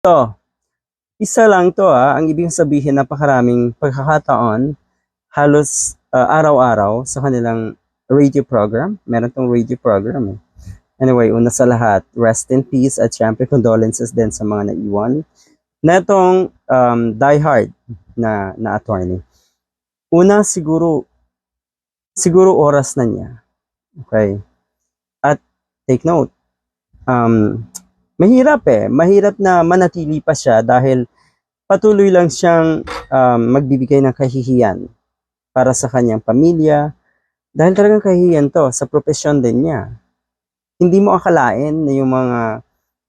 To, isa lang to ah, ang ibig sabihin napakaraming pagkakataon, halos ah, araw-araw sa kanilang radio program. Meron tong radio program eh. Anyway, una sa lahat, rest in peace at syempre condolences din sa mga naiwan. Netong um, diehard na, na attorney. Una, siguro, siguro oras na niya. Okay? At take note, um, mahirap eh. Mahirap na manatili pa siya dahil patuloy lang siyang um, magbibigay ng kahihiyan para sa kanyang pamilya. Dahil talagang kahihiyan to sa profesyon din niya. Hindi mo akalain na yung mga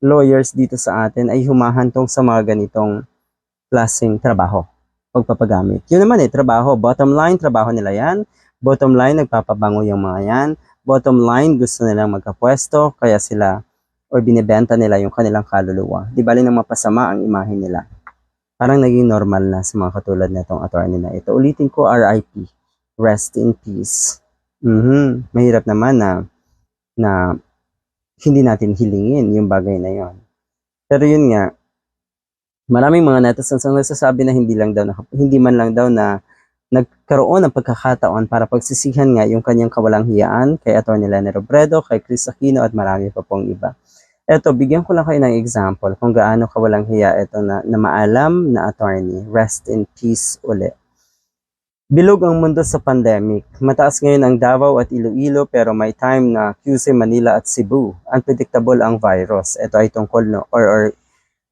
lawyers dito sa atin ay humahantong sa mga ganitong klaseng trabaho, pagpapagamit. Yun naman eh, trabaho. Bottom line, trabaho nila yan. Bottom line, nagpapabango yung mga yan. Bottom line, gusto nilang magkapwesto, kaya sila or binibenta nila yung kanilang kaluluwa. Di bali nang mapasama ang imahe nila. Parang naging normal na sa mga katulad nitong attorney na ito. Ulitin ko, RIP. Rest in peace. Mhm. Mahirap naman na na hindi natin hilingin yung bagay na yon. Pero yun nga, maraming mga netizens ang nagsasabi na hindi lang daw na, hindi man lang daw na nagkaroon ng pagkakataon para pagsisihan nga yung kanyang kawalang hiyaan kay Atty. Lenny Robredo, kay Chris Aquino at marami pa pong iba. Eto, bigyan ko lang kayo ng example kung gaano kawalang hiya ito na, na maalam na attorney. Rest in peace uli. Bilog ang mundo sa pandemic. Mataas ngayon ang Davao at Iloilo pero may time na QC Manila at Cebu. Unpredictable ang virus. Ito ay tungkol no, or, or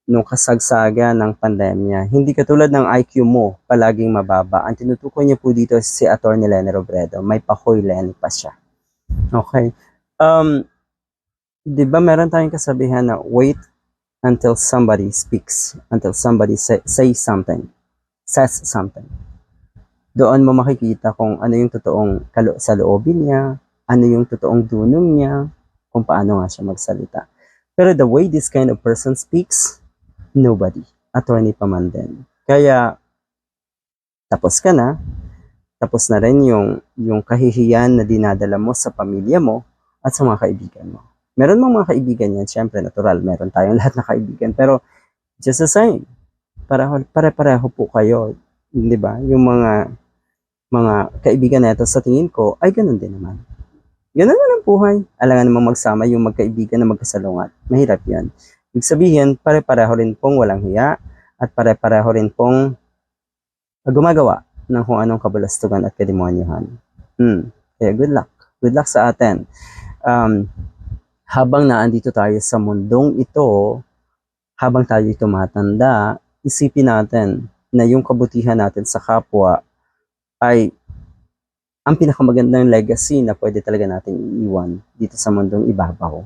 nung kasagsaga ng pandemya. Hindi katulad ng IQ mo, palaging mababa. Ang tinutukoy niya po dito si Atty. Lenny Robredo. May pahoy Lenny pa siya. Okay. Um, di ba meron tayong kasabihan na wait until somebody speaks, until somebody say, say something, says something. Doon mo makikita kung ano yung totoong kalo sa loobin niya, ano yung totoong dunong niya, kung paano nga siya magsalita. Pero the way this kind of person speaks, nobody. Attorney pa man din. Kaya, tapos ka na, tapos na rin yung, yung kahihiyan na dinadala mo sa pamilya mo at sa mga kaibigan mo. Meron mong mga kaibigan yan, syempre, natural, meron tayong lahat na kaibigan. Pero, just the same, para pare-pareho po kayo, di ba? Yung mga mga kaibigan na ito sa tingin ko ay ganun din naman. Ganun na ang buhay. Alangan namang magsama yung magkaibigan na magkasalungat. Mahirap yan. Ibig sabihin, pare-pareho rin pong walang hiya at pare-pareho rin pong gumagawa ng kung anong kabalastugan at kademonyohan. Hmm. Kaya good luck. Good luck sa atin. Um, habang naandito tayo sa mundong ito, habang tayo tumatanda, isipin natin na yung kabutihan natin sa kapwa ay ang pinakamagandang legacy na pwede talaga natin iiwan dito sa mundong ibabaw.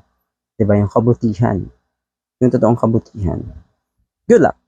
'Di ba Yung kabutihan. Yung totoong kabutihan. Good luck!